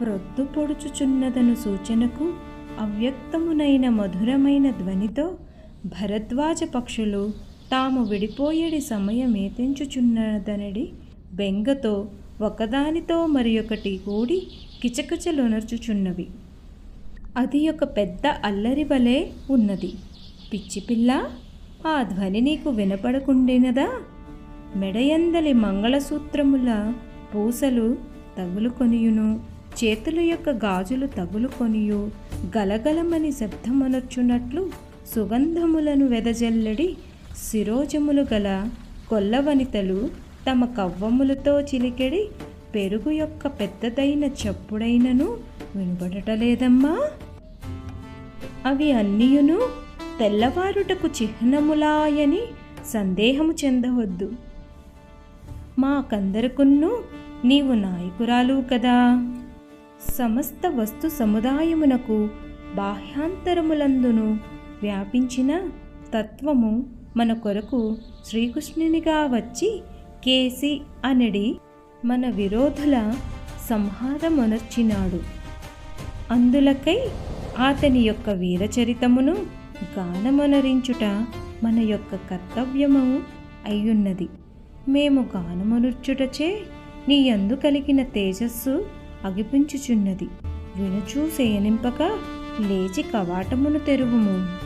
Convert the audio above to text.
ప్రొద్దు పొడుచుచున్నదను సూచనకు అవ్యక్తమునైన మధురమైన ధ్వనితో భరద్వాజ పక్షులు తాము విడిపోయేడి సమయమేతించుచున్నదనడి బెంగతో ఒకదానితో మరి ఒకటి కూడి కిచకిచలొనర్చుచున్నవి. అది ఒక పెద్ద అల్లరి వలె ఉన్నది. పిచ్చిపిల్ల ఆ ధ్వని నీకు వినపడకుండేనదా? మెడయందలి మంగళసూత్రముల పూసలు తగులుకొనియును. చేతుల యొక్క గాజులు తగులుకొనియు గలగలమని శబ్దమనొచ్చునట్లు సుగంధములను వెదజల్లడి శిరోజములు గల కొల్లవనితలు తమ కవ్వములతో చిలికెడి పెరుగు యొక్క పెద్దదైన చప్పుడైనను వినబడటలేదమ్మా. అవి అన్నియును తెల్లవారుటకు చిహ్నములాయని సందేహము చెందవద్దు. మాకందరికున్ను నీవు నాయకురాలు కదా. సమస్త వస్తు సముదాయమునకు బాహ్యాంతరములందును వ్యాపించిన తత్వము మన కొరకు శ్రీకృష్ణునిగా వచ్చి కేసి అనడి మన విరోధుల సంహారమొనర్చినాడు. అందులకై అతని యొక్క వీరచరితమును గానమొనరించుట మన యొక్క కర్తవ్యము అయ్యున్నది. మేము గానమనుర్చుటచే నీ అందు కలిగిన తేజస్సు అగిపించుచున్నది. వినుచూ లేచి కవాటమును తెరువుము.